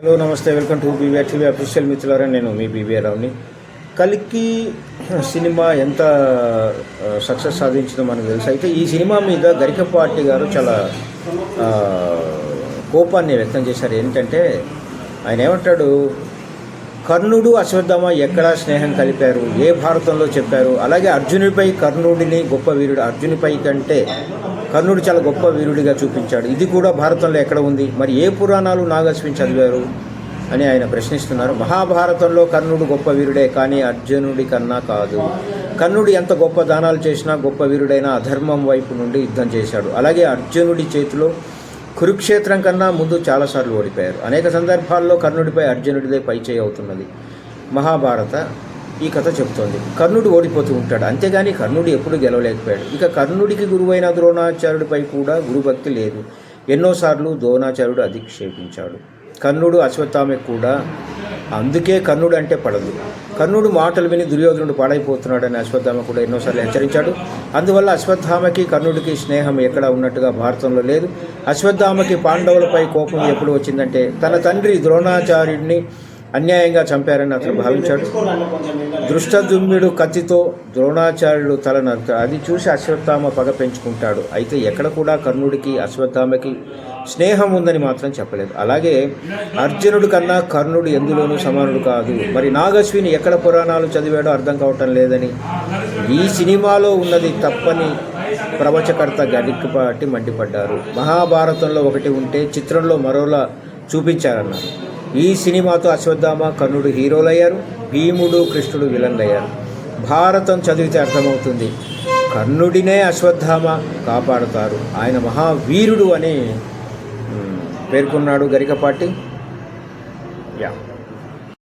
Hello నమస్తే. Welcome to BVR TV official మిత్రులారా నేను మీ బీవీఆర్ రావుని. కలికి సినిమా ఎంత సక్సెస్ సాధించిందో మనకు తెలుసు. అయితే ఈ సినిమా మీద గరికపాటి గారు చాలా కోపాన్ని వ్యక్తం చేశారు. ఏంటంటే ఆయన ఏమంటాడు? కర్ణుడు అశ్వత్థామ ఎక్కడా స్నేహం కలిపారు? ఏ భారతంలో చెప్పారు? అలాగే అర్జునుడిపై కర్ణుడిని గొప్ప వీరుడు అర్జునిపై కంటే కర్ణుడు చాలా గొప్ప వీరుడిగా చూపించాడు. ఇది కూడా భారతంలో ఎక్కడ ఉంది? మరి ఏ పురాణాలు నాగశ్విని చదివారు? అని ఆయన ప్రశ్నిస్తున్నారు. మహాభారతంలో కర్ణుడు గొప్ప వీరుడే కానీ అర్జునుడి కన్నా కాదు. కర్ణుడు ఎంత గొప్ప దానాలు చేసినా గొప్ప వీరుడైనా అధర్మం వైపు నుండి యుద్ధం చేశాడు. అలాగే అర్జునుడి చేతిలో కురుక్షేత్రం కన్నా ముందు చాలాసార్లు ఓడిపోయారు. అనేక సందర్భాల్లో కర్ణుడిపై అర్జునుడిదే పైచేయి అవుతున్నది. మహాభారత ఈ కథ చెబుతోంది. కర్ణుడు ఓడిపోతూ ఉంటాడు. అంతేగాని కర్ణుడు ఎప్పుడు గెలవలేకపోయాడు. ఇక కర్ణుడికి గురువైన ద్రోణాచార్యుడిపై కూడా గురుభక్తి లేదు. ఎన్నోసార్లు ద్రోణాచార్యుడు అధిక్షేపించాడు. కర్ణుడు అశ్వత్థామెకు కూడా అందుకే కర్ణుడు అంటే పడదు. కర్ణుడు మాటలు విని దుర్యోధనుడు పాడైపోతున్నాడని అశ్వత్థామ కూడా ఎన్నోసార్లు హెచ్చరించాడు. అందువల్ల అశ్వత్థామకి కర్ణుడికి స్నేహం ఎక్కడ ఉన్నట్టుగా భారతంలో లేదు. అశ్వత్థామకి పాండవులపై కోపం ఎప్పుడు వచ్చిందంటే తన తండ్రి ద్రోణాచార్యుడిని అన్యాయంగా చంపారని అతను భావించాడు. దృష్టదుమ్యుడు కత్తితో ద్రోణాచార్యుడు తల నరుతాడు అది చూసి అశ్వత్థామ పగ పెంచుకుంటాడు. అయితే ఎక్కడ కూడా కర్ణుడికి అశ్వత్థామకి స్నేహం ఉందని మాత్రం చెప్పలేదు. అలాగే అర్జునుడు కన్నా కర్ణుడు ఎందులోనూ సమానుడు కాదు. మరి నాగశ్విని ఎక్కడ పురాణాలు చదివాడో అర్థం కావటం లేదని ఈ సినిమాలో ఉన్నది తప్పని ప్రవచకర్త గరికపాటి మండిపడ్డారు. మహాభారతంలో ఒకటి ఉంటే చిత్రంలో మరోలా చూపించారన్నారు. ఈ సినిమాతో అశ్వత్థామ కర్ణుడు హీరోలయ్యారు భీముడు కృష్ణుడు విలన్లయ్యారు. భారతం చదివితే అర్థమవుతుంది. కర్ణుడినే అశ్వత్థామ కాపాడుతారు. ఆయన మహావీరుడు అని పేర్కొన్నాడు గరికపాటి? యా.